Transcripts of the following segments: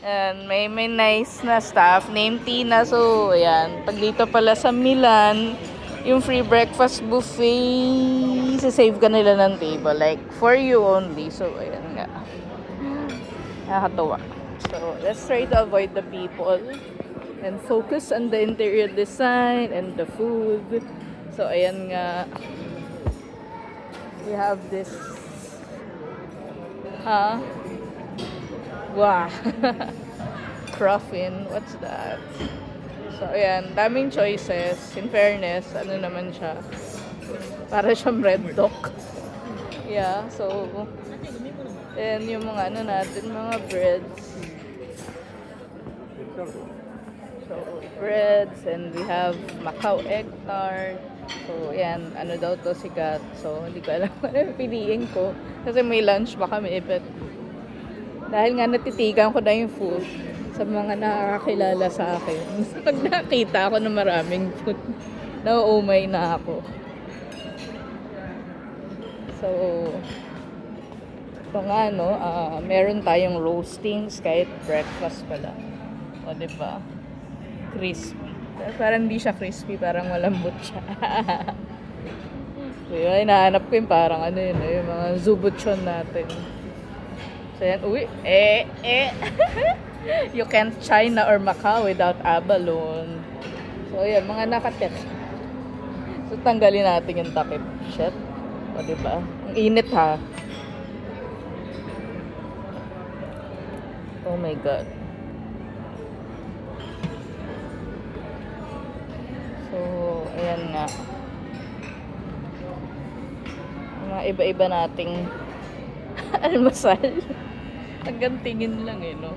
And may may nice na staff named Tina. So, ayan. Pag dito pala sa Milan, yung free breakfast buffet, save ka nila ng table. Like, for you only. So, ayan nga. Nakakatawa. So, let's try to avoid the people and focus on the interior design and the food. So, ayan nga. We have this Huh? Wow. Cruffin. What's that? So, ayan. Daming choices. In fairness, ano naman siya. Para siyang red dog. Yeah, so... And yung mga ano natin, mga breads. So, breads. And we have Macau egg tart. So, ayan. Ano daw to sikat. So, hindi ko alam kung ano yung piliin ko. Kasi may lunch pa kami. But, dahil nga natitigan ko na yung food sa mga nakakilala sa akin. Pag nakita ako ng maraming food, nauumay na ako. So, ito nga, no, ah, meron tayong roastings kahit breakfast pala. O, di ba? Crispy. Parang hindi siya crispy, parang malambot siya. so, yun, hinahanap ko yung parang ano yun, eh, yung mga zubuchon natin. So, yan, uwi, eh, eh. you can't China or Macau without abalone. So, yan, mga nakatek. So, tanggalin natin yung takip. Shit. O, diba? Ang init, ha? Oh my God. So, ayan nga. Mga iba-iba nating almasal. Hanggang tingin lang eh, no?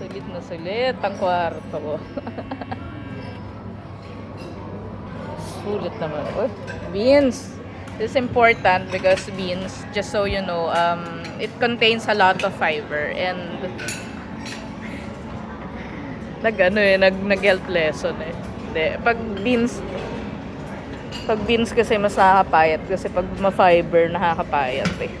Sulit na sulit ang kwarto. Sulit naman. Oh, beans. This is important because beans, just so you know, um, it contains a lot of fiber and nag ano eh, nag, nag health lesson eh. Hindi. Pag beans, pag beans kasi mas nakakapayat kasi pag ma-fiber nakakapayat eh.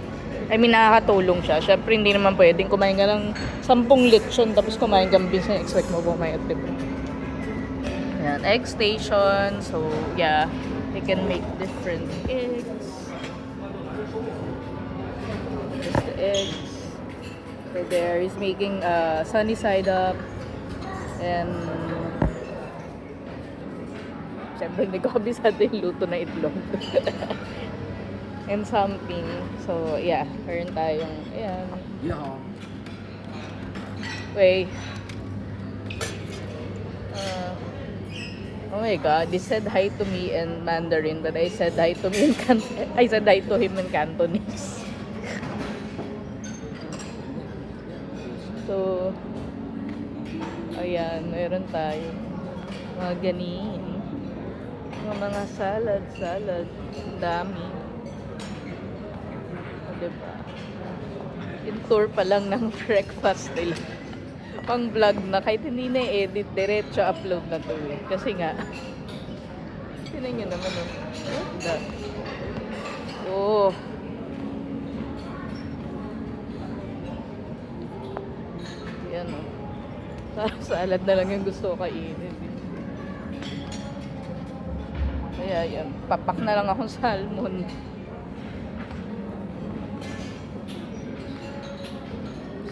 I mean, nakakatulong siya. Syempre, hindi naman pwedeng kumain ka ng 10 lechon tapos kumain ka na expect mo pumayat, diba? Yan, egg station. So, yeah, they can make different eggs. Just the eggs. So, there is making uh, sunny side up. And, syempre, hindi ko kabisado yung luto na itlog. and something. So, yeah, meron tayong, ayan. Yeah. Wait. Uh, oh my god, they said hi to me in Mandarin, but I said hi to me in Can- I said hi to him in Cantonese. so, ayan, meron tayo. Mga ganin. Mga mga salad, salad. Ang dami. Diba? Yung tour pa lang ng breakfast nila. Pang vlog na, kahit hindi na edit, diretso upload na to eh. Kasi nga, tinan nyo naman oh. What? Oh. Yan oh. Parang salad na lang yung gusto ko kainin. Kaya yan, papak na lang akong salmon.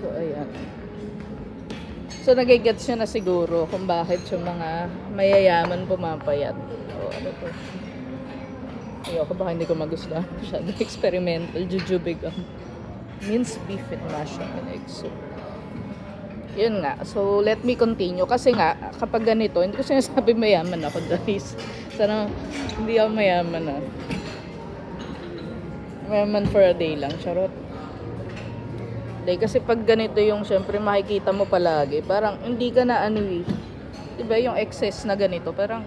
So, ayan. So, nagigets siya na siguro kung bakit yung mga mayayaman pumapayat. O, ano to? Ayoko, baka hindi ko magustuhan siya. Experimental, jujubig ang minced beef and mashed and egg soup. Yun nga. So, let me continue. Kasi nga, kapag ganito, hindi ko sinasabi mayaman ako, guys. Sana, hindi ako mayaman na. Mayaman for a day lang. Charot. Like, kasi pag ganito yung syempre makikita mo palagi, parang hindi ka na ano eh. Diba yung excess na ganito, parang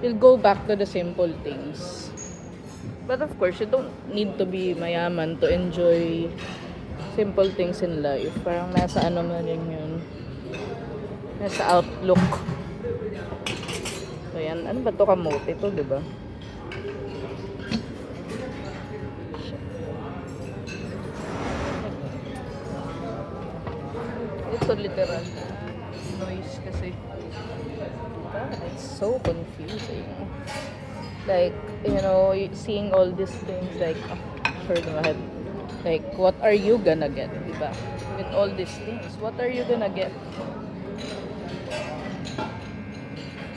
you'll go back to the simple things. But of course, you don't need to be mayaman to enjoy simple things in life. Parang nasa ano man rin yun. Nasa outlook. So yan, ano ba to kamote to, di ba? ito literal na noise kasi. It's so confusing. Like, you know, seeing all these things like, oh, my head. Like, what are you gonna get, diba? With all these things, what are you gonna get?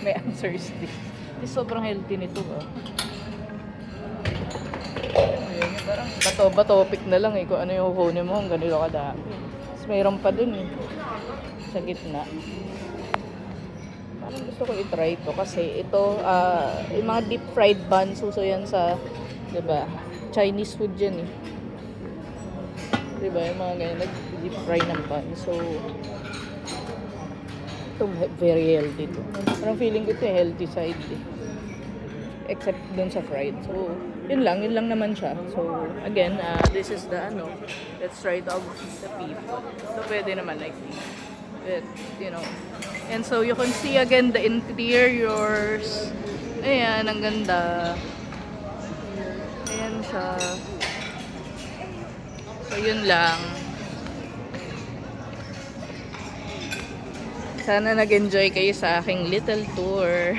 May answers din. Di sobrang healthy nito ba? Yung parang bato-ba topic na lang eh. Kung ano yung kukunin mo, ang ganito kadami. Tapos mayroon pa dun eh. Sa gitna. Parang gusto ko i-try ito kasi ito, ah, yung mga deep fried buns, uso yan sa, di ba, Chinese food yan eh. Di ba, yung mga ganyan, nag-deep fry ng bun. So, ito very healthy to. Parang feeling ko ito yung healthy side eh. Except dun sa fried. So, yun lang, yun lang naman siya. So, again, uh, this is the ano, let's try it out the beef. So, pwede naman like it, you know. And so, you can see again the interiors. Ayan, ang ganda. Ayan siya. So, yun lang. Sana nag-enjoy kayo sa aking little tour.